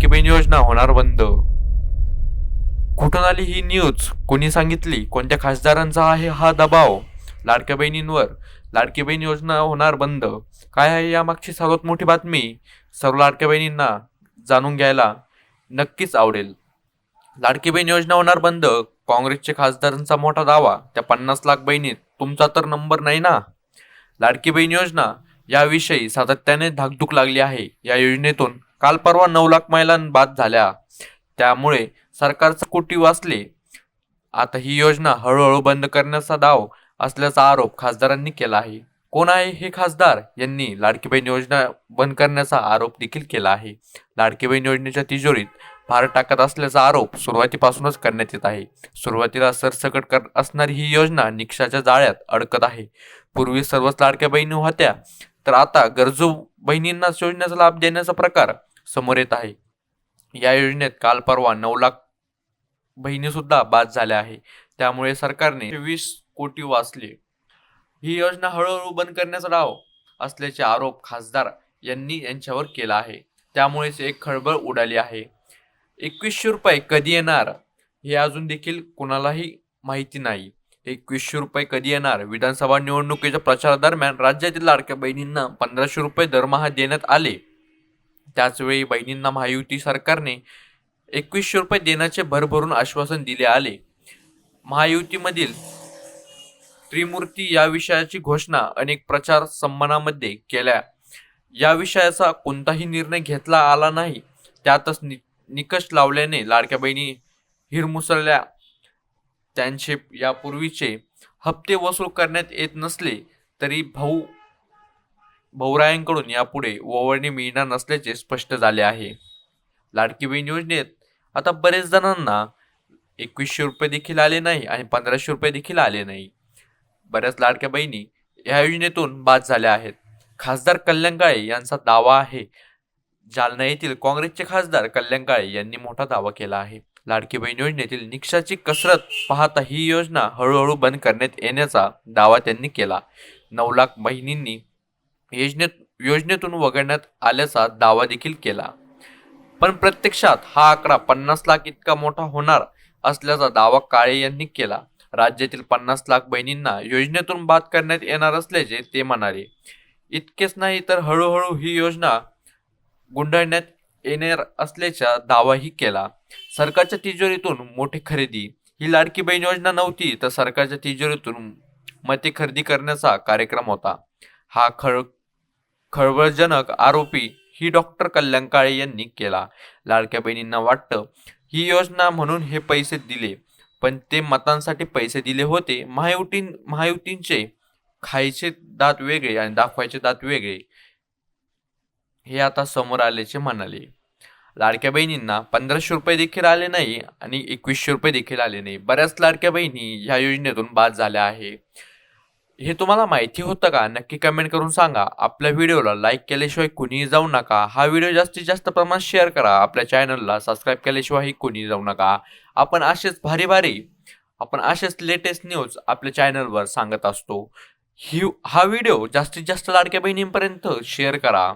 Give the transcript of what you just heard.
लाडकी बहीण योजना होणार बंद. कुठून आली ही न्यूज कोणी सांगितली? कोणत्या खासदारांचा आहे हा दबाव? लाडक्या बहिणींवर लाडकी बहीण योजना होणार बंद. काय आहे यामागची सर्वात मोठी बातमी? सर्व लाडक्या बहिणींना जाणून घ्यायला नक्कीच आवडेल. लाडकी बहीण योजना होणार बंद. काँग्रेसचे खासदारांचा मोठा दावा. त्या पन्नास लाख बहिणीत तुमचा तर नंबर नाही ना? लाडकी बहीण योजना याविषयी सातत्याने धाकधूक लागली आहे. या योजनेतून काल परवा नऊ लाख महिला बाद झाल्या. त्यामुळे सरकारचं कोटी वाचले. आता ही योजना हळूहळू बंद करण्याचा दाव असल्याचा आरोप खासदारांनी केला आहे. कोण आहे हे खासदार? यांनी लाडकी बहीण योजना बंद करण्याचा आरोप देखील केला आहे. लाडकी बहीण योजनेच्या तिजोरीत भार टाकत असल्याचा आरोप सुरुवातीपासूनच करण्यात येत आहे. सुरुवातीला सरसकट कर असणारी ही योजना निकषाच्या जाळ्यात अडकत आहे. पूर्वी सर्वच लाडक्या बहिणी होत्या. तर आता गरजू बहिणींनाच योजनेचा लाभ देण्याचा प्रकार समोर येत आहे. या योजनेत काल परवा नऊ लाख बहिणी सुद्धा बाद झाल्या आहे. त्यामुळे सरकारने वीस कोटी वाचले. ही योजना हळूहळू बंद करण्याचा डाव असल्याचे आरोप खासदार यांनी यांच्यावर केला आहे. त्यामुळेच एक खळबळ उडाली आहे. एकवीसशे रुपये कधी येणार हे अजून देखील कुणालाही माहिती नाही. एकवीसशे रुपये कधी येणार? विधानसभा निवडणुकीच्या प्रचारादरम्यान राज्यातील लाडक्या बहिणींना पंधराशे रुपये दरमहा देण्यात आले. त्याचवेळी बहिणींना महायुती सरकारने एकवीसशे रुपये देण्याचे भरभरून आश्वासन दिले आले. महायुतीमधील त्रिमूर्ती या विषयाची घोषणा अनेक प्रचार सन्मानामध्ये केल्या. या विषयाचा कोणताही निर्णय घेतला आला नाही. त्यातच नि निकष लावल्याने लाडक्या बहिणी हिरमुसळल्या. त्यांचे यापूर्वीचे हप्ते वसूल करण्यात येत नसले तरी भाऊ भाऊरायांकडून यापुढे ओवळणी मिळणार नसल्याचे स्पष्ट झाले आहे. लाडकी बहीण योजनेत आता बरेच जणांना एकवीसशे रुपये देखील आले नाही आणि पंधराशे रुपये देखील आले नाही. बऱ्याच लाडक्या बहिणी या योजनेतून बाद झाल्या आहेत. खासदार कल्याण काळे यांचा दावा आहे. जालना येथील काँग्रेसचे खासदार कल्याण काळे यांनी मोठा दावा केला आहे. लाडकी बहीण योजनेतील निकषाची कसरत पाहता ही योजना हळूहळू बंद करण्यात येण्याचा दावा त्यांनी केला. नऊ लाख बहिणींनी योजनेत योजनेतून वगळण्यात आल्याचा दावा देखील केला. पण प्रत्यक्षात हा आकडा पन्नास लाख इतका मोठा होणार असल्याचा दावा काळे यांनी केला. राज्यातील पन्नास लाख बहिणींना योजनेतून बाद करण्यात येणार असल्याचे ते म्हणाले. इतकेच नाही तर हळूहळू ही योजना गुंडाळण्यात येणार असल्याचा दावाही केला. सरकारच्या तिजोरीतून मोठी खरेदी. ही लाडकी बहीण योजना नव्हती तर सरकारच्या तिजोरीतून मते खरेदी करण्याचा कार्यक्रम होता. हा खळ खळबळजनक आरोपी ही डॉक्टर कल्याण काळे यांनी केला. लाडक्या बहिणींना वाटतं ही योजना म्हणून हे पैसे दिले पण ते मतांसाठी पैसे दिले होते महायुती महायुतींचे खायचे दात वेगळे आणि दाखवायचे दात वेगळे हे आता समोर आल्याचे म्हणाले. लाडक्या बहिणींना पंधराशे रुपये देखील आले नाही आणि एकवीसशे रुपये देखील आले नाही. बऱ्याच लाडक्या बहिणी ह्या योजनेतून बाद झाल्या आहे. हे तुम्हाला माहिती होतं का? नक्की कमेंट करून सांगा. आपल्या व्हिडिओला लाईक केल्याशिवाय कुणीही जाऊ नका. हा व्हिडिओ जास्तीत जास्त प्रमाणात शेअर करा. आपल्या चॅनलला सबस्क्राईब केल्याशिवायही कुणीही जाऊ नका. आपण असेच भारी भारी आपण असेच लेटेस्ट न्यूज आपल्या चॅनलवर सांगत असतो. ही हा व्हिडिओ जास्तीत जास्त लाडक्या बहिणींपर्यंत शेअर करा.